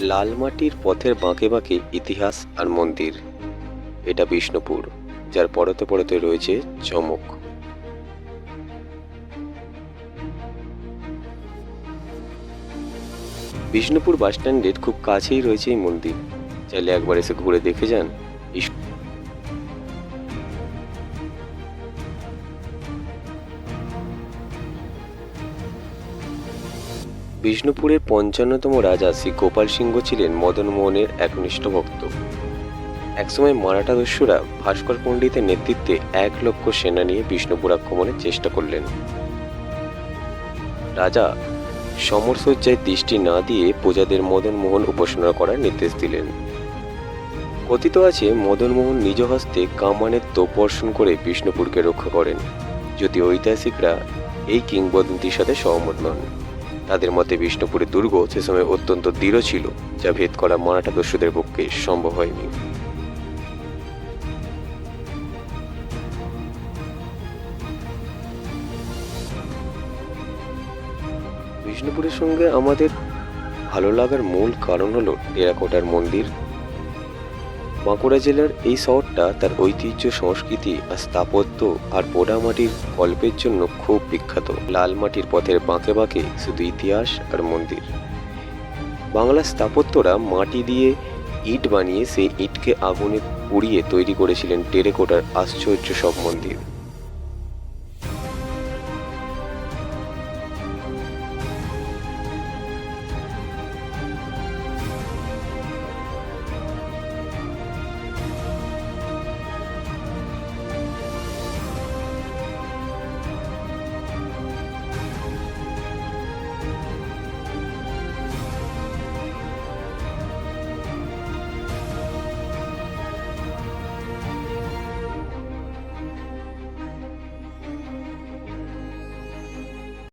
লাল মাটির পথের বাঁকে বাঁকে ইতিহাস আর মন্দির। এটা বিষ্ণুপুর, যার পরতে পরতে রয়েছে চমক। বিষ্ণুপুর বাসস্ট্যান্ডের খুব কাছেই রয়েছে এই মন্দির। চাইলে একবার এসে ঘুরে দেখে যান। বিষ্ণুপুরের পঞ্চান্নতম রাজা শ্রী গোপাল সিংহ ছিলেন মদন মোহনের একনিষ্ঠ ভক্ত। একসময় মারাঠা দস্যুরা ভাস্কর পণ্ডিতের নেতৃত্বে এক লক্ষ সেনা নিয়ে বিষ্ণুপুর আক্রমণের চেষ্টা করলেন। রাজা সমরসজ্জায় দৃষ্টি না দিয়ে প্রজাদের মদন মোহন উপাসনা করার নির্দেশ দিলেন। কথিত আছে, মদন মোহন নিজ হস্তে কামানের তোপ বর্ষণ করে বিষ্ণুপুরকে রক্ষা করেন, যদি ঐতিহাসিকরা এই কিংবদন্তির সাথে সহমত নন। তাদের মতে বিষ্ণুপুরের দুর্গ সে সময় অত্যন্ত দৃঢ় ছিল, যা ভেদ করা মারাঠা দস্যুদের পক্ষে সম্ভব হয়নি। বিষ্ণুপুরের সঙ্গে আমাদের ভালো লাগার মূল কারণ হলো টেরাকোটার মন্দির বাঁকুড়া জেলার এই শহরটা তার ঐতিহ্য, সংস্কৃতি আর স্থাপত্য আর পোড়ামাটির গল্পের জন্য খুব বিখ্যাত। লাল মাটির পথের বাঁকে বাঁকে শুধু ইতিহাস আর মন্দির। বাংলার স্থাপত্যরা মাটি দিয়ে ইট বানিয়ে সেই ইটকে আগুনে পুড়িয়ে তৈরি করেছিলেন টেরেকোটার আশ্চর্য সব মন্দির।